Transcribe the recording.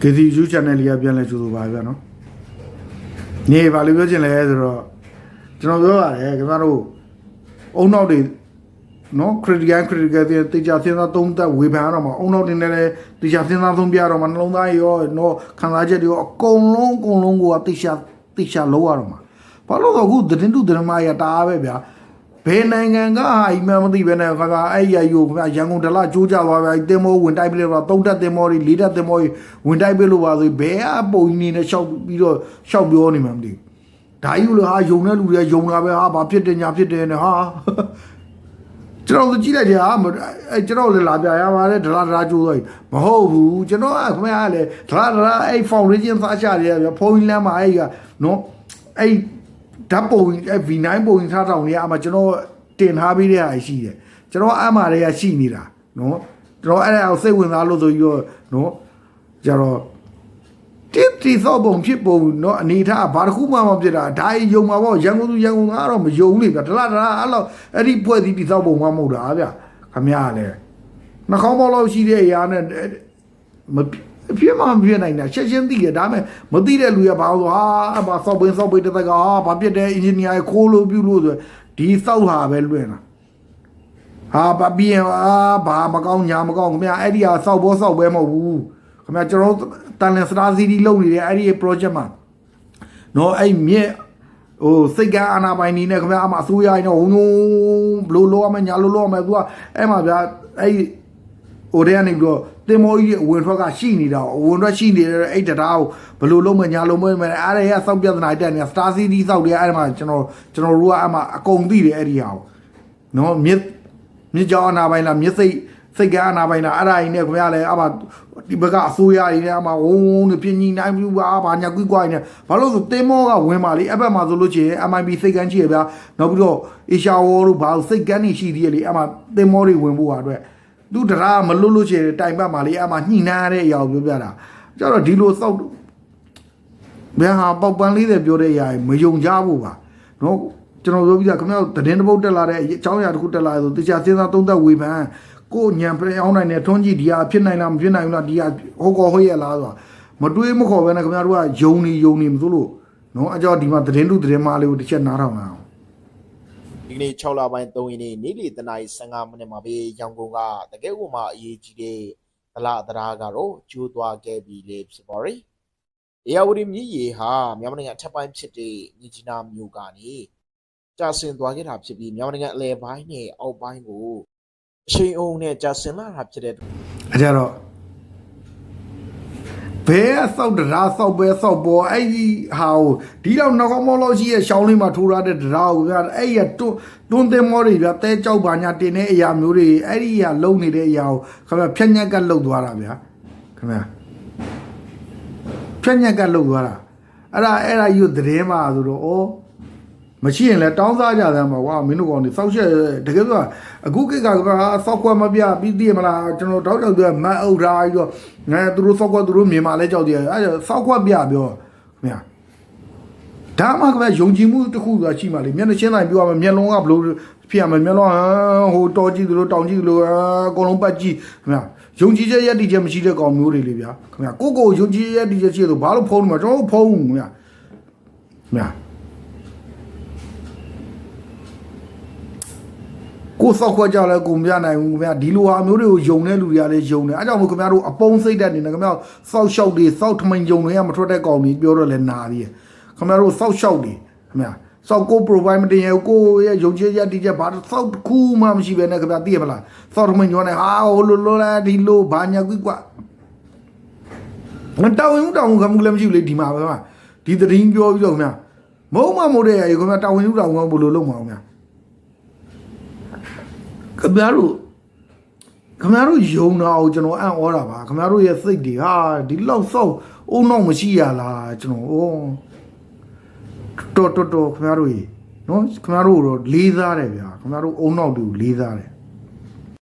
KC YouTube channel လေးကပြန်လဲကြိုဆိုပါဗျာနော်နေပါလို့ပြောချင်လဲဆိုတော့ကျွန်တော်ပြောရတယ်ခင်ဗျားတို့အုံနောက်တွေနော် critical critical တွေတေချာစဉ်းစားသုံးသပ်ဝေဖန်ရတော့မှာအုံနောက်တွေနဲ့လည်းတေချာစဉ်းစားသုံးပြရတော့မှာနှလုံးသားရောနော်ခံစားချက်တွေရောအကုန်လုံးအကုန်လုံးကိုတေချာတေချာလုံးရတော့မှာဘာလို့လဲအခုသတင်းတုသတင်းမရတာပဲဗျာ ဘယ်နိုင်ငံကဟာအိမ်မမသိပဲနဲ့ခါခါအဲ့ရယူခင်ဗျာရန်ကုန်ဒလကြိုးကြသွားပြီတင်မောဝင်တိုက်ပြလို့တော့သုံးတက်တင်မောတွေလေးတက်တင်မောတွေဝင်တိုက်ပြလို့ပါဆိုဘယ်အပုံကြီးနေနဲ့ရှောက်ပြီးတော့ရှောက်ပြောနေမှမသိဘူးဒါကြီးလို့ဟာယုံတဲ့လူတွေယုံတာပဲဟာဘာဖြစ်တယ်ညာဖြစ်တယ်နဲ့ဟာကျွန်တော်တို့ကြည့်လိုက်ကြဟာအဲကျွန်တော်လည်းလာပြရပါတယ်ဒလာဒလာကျိုးသွားပြီမဟုတ်ဘူးကျွန်တော်ကခင်ဗျားကလည်းဒလာဒလာအဲ foundation စားချရတယ်ဗျဖုန်းလမ်းမှာအဲကနော်အဲ ဓာတ်ပုံအဲ V9 ပုံစထောင်တွေကအမှကျွန်တော်တင်ထားပေးတဲ့အားရှိတယ်ကျွန်တော်အမှတွေကရှိနေတာနော်ကျွန်တော်အဲ့ဒါကိုစိတ်ဝင်စားလို့ဆိုပြီးတော့နော်ကျတော့တိတိသောပုံဖြစ်ပုံနော်အနေထားဘာတစ်ခုမှမဖြစ်တာဒါရင်ယုံမှာပေါ့ရန်ကုန်သူရန်ကုန်ကတော့မယုံလေဗျဒလားဒလားအဲ့လိုအဲ့ဒီဖွဲ့စည်းတိသောပုံမှမဟုတ်တာဗျခမရလေနှာခေါင်းပေါက်လောက်ရှိတဲ့အရာနဲ့မ ဖြစ်မှမဖြစ်နိုင်တာချက်ချင်းသိတယ်ဒါပေမဲ့မသိတဲ့လူကဘာလို့ဟာအမစောက်ပင်းစောက်ပိတ်တဲ့ကဟာဘာဖြစ်တယ်အင်ဂျင်နီယာခိုးလို့ပြုလို့ဆိုဒီစောက်ဟာပဲလွင့်တာဟာဘာပြင်းဟာဘာမကောင်းညာမကောင်းခင်ဗျအဲ့ဒီဟာစောက်ဘောစောက်ပဲမဟုတ်ဘူးခင်ဗျကျွန်တော်တန်လန်စတာစီဒီလုပ်နေတဲ့အဲ့ဒီ project မှာနော်အဲ့မြက်ဟိုစိတ်ကအာနာပိုင်နေနဲ့ခင်ဗျအမအစိုးရရင်တော့ဝုံဘလို့လောရမယ်ညာလို့လောရမယ်သူကအဲ့မှာဗျာအဲ့ဟို တည်းကနေပြီးတော့တင်မောကြီးရဲ့အဝင်ထွက်ကရှိနေတာအဝင်ထွက်ရှိနေတဲ့အဲ့တရားကိုဘလို့လုံးမညာလုံးမမယ်အားရရစောက်ပြဿနာတက်နေတာ Star City စောက်တယ်အဲ့မှာကျွန်တော်ကျွန်တော်တို့ကအမှအကုန်သိတယ်အဲ့ဒီဟာကိုနော်မြစ်မြစ်ကြောင်အနာပိုင်းလားမြစ်စိတ်စိတ်ကအနာပိုင်းလားအဲ့ဒါကြီးနဲ့ခင်ဗျားလည်းအမှဒီဘက်ကအစိုးရကြီးနဲ့အမှဝုံဝုံနဲ့ပြင်းကြီးနိုင်ဘူးပါဘာညာကွိကွိုင်းနဲ့ဘာလို့ဆိုတင်မောကဝင်ပါလေအဲ့ဘက်မှာဆိုလို့ချင် MIB စိတ်ကန်းရှိရဗျာနောက်ပြီးတော့အေရှာဝေါ်တို့ဘာလို့စိတ်ကန်းနေရှိသေးရလေအမှတင်မောတွေဝင်ဖို့ဟာအတွက် သူတရားမလွတ်လို့ချင်တိုင်ပတ်မှာလေအမှညှိနှားရတဲ့အရာကိုပြောပြတာကျတော့ဒီလိုစောက်ဘယ်ဟာပေါက်ပန်းလေးတွေပြောတဲ့အရာမယုံကြဘူးပါနော်ကျွန်တော်ပြောပြီးသားခင်ဗျားတို့သတင်းတစ်ပုတ်တက်လာတဲ့အကြောင်းအရာတစ်ခုတက်လာဆိုတခြားစဉ်းစားသုံးသပ်ဝေဖန်ကိုညံပြအောင်နိုင်တဲ့ထွန်းကြည့်ဒီဟာဖြစ်နိုင်လားမဖြစ်နိုင်ဘူးလားဒီဟာဟုတ်ကောဟုတ်ရဲ့လားဆိုတာမတွေးမခေါ်ပဲနဲ့ခင်ဗျားတို့ကယုံနေယုံနေမစိုးလို့နော်အကြောဒီမှာသတင်းလူသတင်းမားလေးကိုတစ်ချက်နားထောင်လာအောင် ဒီကနေ့6လပိုင်း3ရက်နေ့နေ့လယ်တနာရီ15မိနစ်မှာပဲရန်ကုန်ကတကယ်ကိုမှအရေးကြီးတဲ့ဒလသရာကတော့ကျိုးသွားခဲ့ပြီလေဖြစ်ပါရယ်။အေယာဝတီမြည်ရီဟာမြန်မာနိုင်ငံအထက်ပိုင်းဖြစ်တဲ့မြကြီးနားမြို့ကနေကြာဆင်သွားခဲ့တာဖြစ်ပြီးမြန်မာနိုင်ငံအလယ်ပိုင်းနဲ့အောက်ပိုင်းကိုအရှိန်အုံနဲ့ကြာဆင်လာတာဖြစ်တဲ့အကြတော့ ဘဲဆောက်တရားဆောက်ပဲဆောက်ပေါ်အဲ့ဒီဟာကိုဒီတော့နှကောင်းမောလို့ရှိရဲ့ရှောင်းလေးမှာထိုးရတဲ့တရားကိုဗျာအဲ့ရတွန်းတွန်းတင်မောတွေဗျာတဲကြောက်ပါညာတင်တဲ့အရာမျိုးတွေအဲ့ဒီဟာလုံနေတဲ့အရာကိုခင်ဗျာဖြက်ညက်ကလှုပ်သွားတာဗျာခင်ဗျာဖြက်ညက်ကလှုပ်သွားတာအဲ့ဒါအဲ့ဒါယူသတင်းမှာဆိုတော့ဩ မရှိရင်လည်းတောင်းစားကြတယ်မှာကွာမင်းတို့ကောင်တွေစောက်ချက်တကယ်ဆိုအခုကိက်ကကစောက်ခွက်မပြပြီးတည်မလားကျွန်တော်တောက်တောက်ပြောမတ်အုပ်ထားပြီးတော့ငါသူတို့စောက်ခွက်သူတို့မြန်မာလဲကြောက်တယ်အဲ့ဒါစောက်ခွက်ပြပြောခင်ဗျာဒါမှကပဲယုံကြည်မှုတစ်ခုဆိုတာရှိမှလေမျက်နှာချင်းတိုင်းပြောရမယ်မျက်လုံးကဘလို့ဖြစ်ရမယ်မျက်လုံးဟိုတော်ကြည့်သလိုတောင်ကြည့်သလိုအကုန်လုံးပတ်ကြည့်ခင်ဗျာယုံကြည်ချက်ယက်တည်ချက်မရှိတဲ့ကောင်မျိုးတွေလေဗျာခင်ဗျာကိုကိုယုံကြည်ရက်တည်ချက်ရှိလို့ဘာလို့ဖုံးနေမှာကျွန်တော်တို့ဖုံးခင်ဗျာခင်ဗျာ ကိုစောက်ခွက်ကြလဲကိုမရနိုင်ဘူးခင်ဗျာဒီလိုဟာမျိုးတွေကိုယုံတဲ့လူတွေကလည်းယုံတယ်အဲကြောင့်မို့ခင်ဗျားတို့အပုံးစိတ်တက်နေတယ်ခင်ဗျာစောက်လျှောက်တွေစောက်ထမိန်ယုံတွေကမထွက်တဲ့ကောင်တွေပြောတော့လဲနာသေးတယ်ခင်ဗျားတို့စောက်လျှောက်တွေခင်ဗျာစောက်ကို provide မတင်ရဘူးကိုရဲ့ယုံကြည်ချက်တည်ချက်ဘာစောက်တစ်ခုမှမရှိပဲနဲ့ခင်ဗျာသိရမလားစောက်ထမိန်ညောနေဟာဟိုလိုလိုလားဒီလိုဘာညာကွိကွမတောင်းရင်တောင်းကမှုလည်းမရှိဘူးလေဒီမှာပဲမှာဒီသတင်းပြောပြီးတော့ခင်ဗျာမုံမမို့တဲ့ရေခင်ဗျာတောင်းရင်တောင်းကဘယ်လိုလုပ်မှာခင်ဗျာ ခင်ဗျားတို့ခင်ဗျားတို့ယုံတာကိုကျွန်တော်အံ့ဩတာပါခင်ဗျားတို့ရဲ့စိတ်တွေဟာဒီလောက်ဆောက်အုံနောက်မရှိရလားကျွန်တော်ဩတော်တော်တော်ခင်ဗျားတို့ရေနော်ခင်ဗျားတို့တော့လေးစားတယ်ဗျာခင်ဗျားတို့အုံနောက်တွေကိုလေးစားတယ်